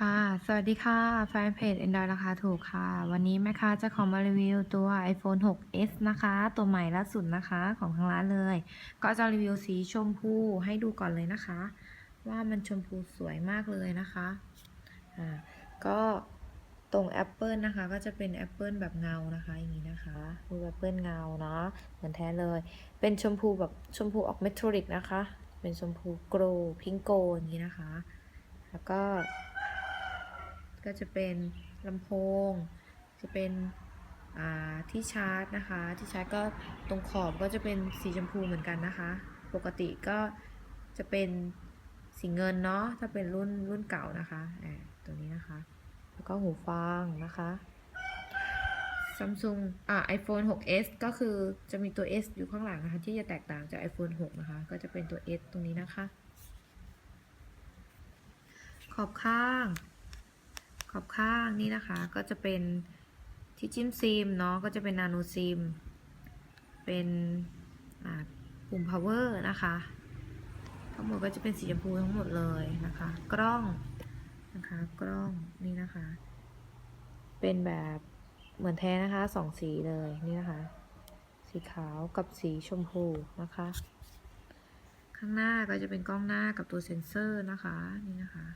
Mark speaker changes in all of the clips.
Speaker 1: ค่ะ สวัสดีค่ะ แฟนเพจ Android ราคาถูกค่ะ วันนี้แม่ค้าจะขอมารีวิวตัว iPhone 6s นะคะ ตัวใหม่ล่าสุดนะคะของทางร้านเลย ก็จะรีวิวสีชมพูให้ดูก่อนเลยนะคะ ว่ามันชมพูสวยมากเลยนะคะ อ่า ก็ตรงแอปเปิลนะคะ ก็จะเป็นแอปเปิลแบบเงานะคะ อย่างนี้นะคะดูแอปเปิลเงาเนาะ เหมือนแท้เลย เป็นชมพูแบบชมพูออกเมทัลลิกนะคะ เป็นชมพูโกลพิงโกอย่างนี้นะคะ แล้วก็ ก็จะเป็นลำโพง จะเป็นที่ชาร์จนะคะ ที่ชาร์จก็ตรงขอบก็จะเป็นสีชมพูเหมือนกันนะคะ ปกติก็จะเป็นสีเงินเนาะ ถ้าเป็นรุ่นรุ่นเก่านะคะอ่าตัวนี้นะคะ แล้วก็หูฟังนะคะ Samsung อ่า iPhone 6s ก็คือจะมีตัว s อยู่ข้างหลังนะคะ ที่จะแตกต่างจาก iPhone 6 นะคะ ก็จะเป็นตัว s ตรงนี้นะคะ ขอบข้าง ขอบข้างนี่นะคะก็จะเป็นที่จิ้มซิมเนาะก็จะเป็นนาโนซิมเป็นปุ่ม power นะคะ ทั้งหมดก็จะเป็นสีชมพูทั้งหมดเลยนะคะ กล้องนะคะกล้องนี่นะคะ เป็นแบบเหมือนแท้นะคะสองสีเลยนี่นะคะ สีขาวกับสีชมพูนะคะ ข้างหน้าก็จะเป็นกล้องหน้ากับตัวเซ็นเซอร์นะคะนี่นะคะ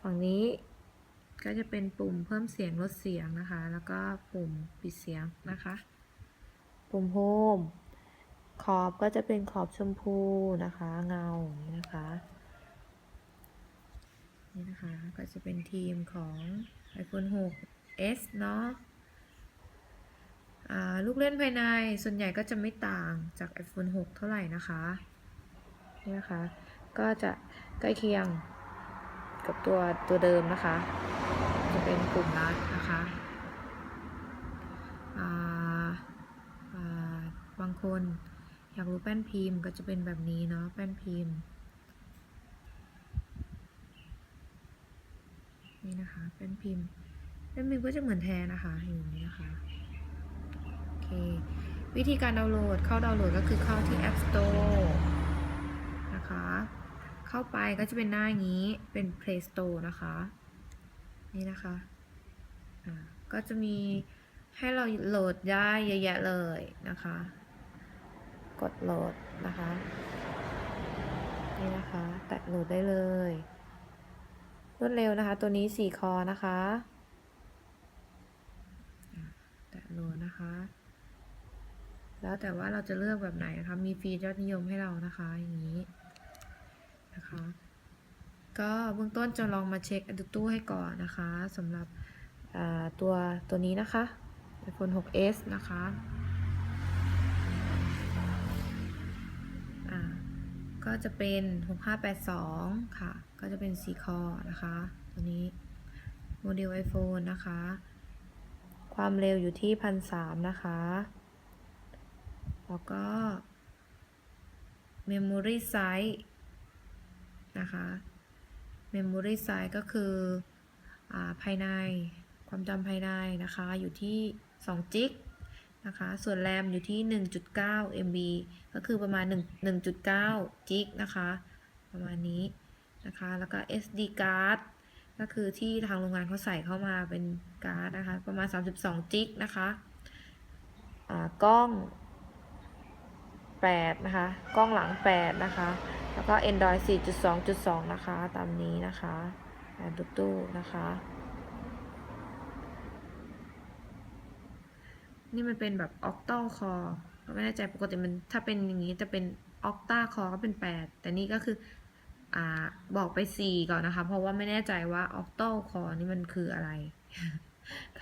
Speaker 1: ฝั่งนี้ ก็จะเป็นปุ่มเพิ่มเสียงลดเสียงนะคะ แล้วก็ปุ่มปิดเสียงนะคะ ปุ่มโฮมขอบก็จะเป็นขอบชมพูนะคะ เงาอย่างนี้นะคะนี่นะคะก็จะเป็นทีมของ iPhone 6s เนาะอ่าลูกเล่นภายในส่วนใหญ่ก็จะไม่ต่างจาก iPhone 6 เท่าไหร่นะคะนี่นะคะ ก็จะใกล้เคียงกับตัวตัวเดิมนะคะ จะเป็นปุ่มลัดนะคะบางคนอยากรู้แป้นพิมพ์ก็จะเป็นแบบนี้เนาะแป้นพิมพ์ นี่นะคะแป้นพิมพ์แป้นพิมพ์ก็จะเหมือนแทนนะคะอย่างนี้นะคะโอเควิธีการดาวน์โหลดเข้าดาวน์โหลดก็คือเข้าที่ App Store นะคะ เข้าไปก็จะเป็นหน้าอย่างนี้เป็น Play Store นะคะ นี่นะคะก็จะมีให้เราโหลดได้เยอะแยะเลยนะคะ กดโหลดนะคะ นี่นะคะ แตะโหลดได้เลย รวดเร็วนะคะ ตัวนี้สี่คอนะคะ แตะโหลดนะคะ แล้วแต่ว่าเราจะเลือกแบบไหนนะคะ มีฟีดยอดนิยมให้เรานะคะ อย่างนี้นะคะ ก็เบื้องต้นจะลองมาเช็คดูตู้ให้ก่อนนะคะสำหรับตัวตัวนี้นะคะ iPhone 6s นะคะก็จะเป็น 6582 ค่ะ ก็จะเป็นสีคอนะคะ ตัวนี้โมเดล iPhone นะคะ ความเร็วอยู่ที่ 1,300 นะคะ แล้วก็ Memory Size นะคะ Memory Size ก็คืออภายในความจำภายในนะคะอยู่ที่2จิกนะคะส่วนแรมอยู่ที่ 1.9 MB ก็คือประมาณ 1 1.9จิกนะคะประมาณนี้นะคะแล้วก็ SD card ก็คือที่ทางโรงงานเขาใส่เข้ามาเป็นการ์ดนะคะประมาณ 32จิกนะคะอ่ากล้อง 8 นะคะ กล้องหลัง 8 นะคะ แล้วก็ Android 4.2.2 นะคะ ตามนี้นะคะแอ่าดูตู้นะคะ นี่มันเป็นแบบ octal core ก็ไม่แน่ใจปกติมันถ้าเป็นอย่างนี้จะเป็น octa core ก็เป็น 8 แต่นี่ก็คืออ่าบอกไป 4 ก่อนนะคะ เพราะว่าไม่แน่ใจว่า octal core นี่มันคืออะไร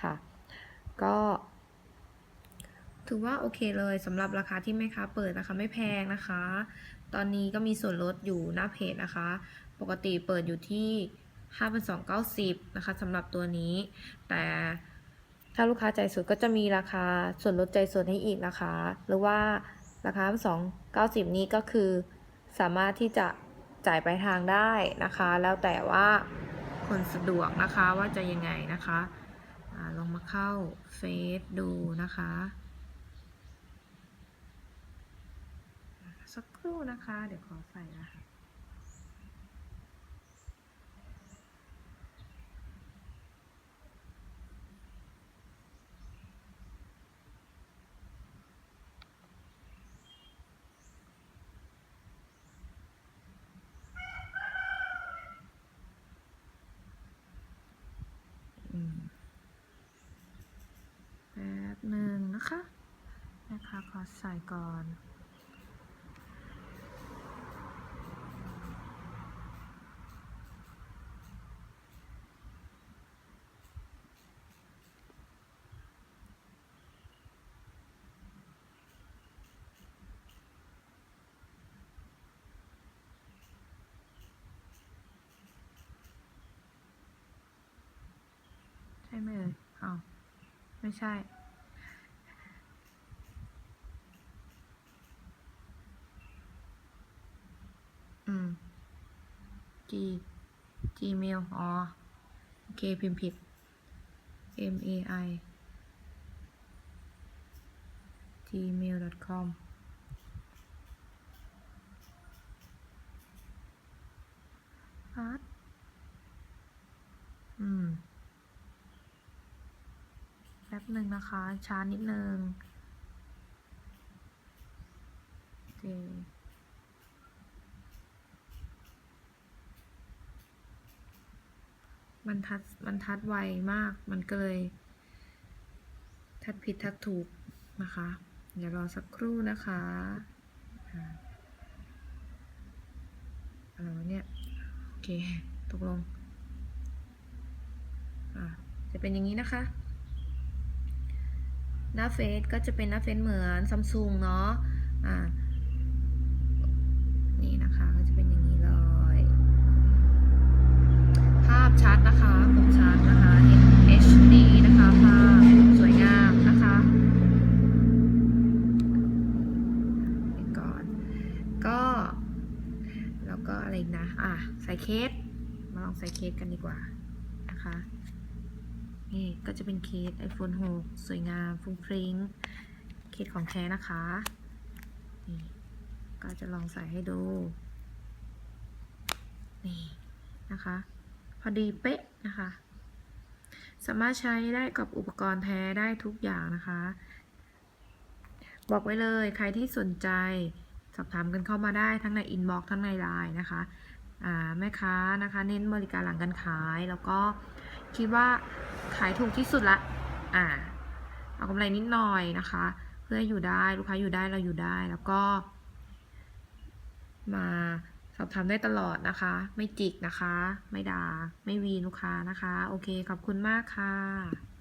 Speaker 1: ค่ะ ก็ถือว่าโอเคเลยสำหรับราคาที่แม่ค้าเปิดนะคะไม่แพงนะคะ ตอนนี้ก็มีส่วนลดอยู่หน้าเพจนะคะ ปกติเปิดอยู่ที่ 5,290นะคะสำหรับตัวนี้ แต่ถ้าลูกค้าใจสุดก็จะมีราคาส่วนลดใจส่วนให้อีกนะคะ หรือว่าราคา 290 นี้ก็คือสามารถที่จะจ่ายปลายทางได้นะคะ แล้วแต่ว่าคนสะดวกนะคะว่าจะยังไงนะคะอาลองมาเข้าเฟซดูนะคะ สักครู่นะคะ เดี๋ยวขอใส่รหัะแป๊บหนึ่งนะคะนะคะขอใส่ก่อน ไหมเอ่ยอ้าวไม่ใช่ อืม G Gmail อ๋อ โอเค พิมพ์ผิด M A I gmail.com อาร์ตอืม ป๊บหนึ่งนะคะ ช้านิดนึงโอเมันทัดมันทัดไวมาก มันก็เลย ทัดผิดทัดถูกนะคะ เดี๋ยวรอสักครู่นะคะอ่าอะไรวะเนี่ย โอเค ตกลง อ่าจะเป็นอย่างนี้นะคะ หน้าเฟซก็จะเป็นหน้าเฟซเหมือนซัมซุงเนาะอ่านี่นะคะก็จะเป็นอย่างนี้เลย ภาพชัดนะคะคมชัดนะคะ HD นะคะภาพสวยงามนะคะก่อนก็แล้วก็อะไรนะ อะ ใส่เคสมาลองใส่เคสกันดีกว่านะคะ นี่ก็จะเป็นเคส iPhone 6 สวยงามฟุ้งฟริ้งเคสของแท้นะคะ นี่ก็จะลองใส่ให้ดู นี่นะคะ พอดีเป๊ะนะคะ สามารถใช้ได้กับอุปกรณ์แท้ได้ทุกอย่างนะคะ บอกไว้เลยใครที่สนใจสอบถามกันเข้ามาได้ทั้งในอินบ็อกซ์ทั้งในไลน์นะคะแม่ค้านะคะ เน้นบริการหลังการขายแล้วก็ คิดว่าขายถูกที่สุดละ อ่า เอากำไรนิดหน่อยนะคะ เพื่ออยู่ได้ลูกค้าอยู่ได้เราอยู่ได้แล้วก็ มาสอบถามได้ตลอดนะคะ ไม่จิกนะคะ ไม่ด่า ไม่วีลูกค้านะคะ โอเค ขอบคุณมากค่ะ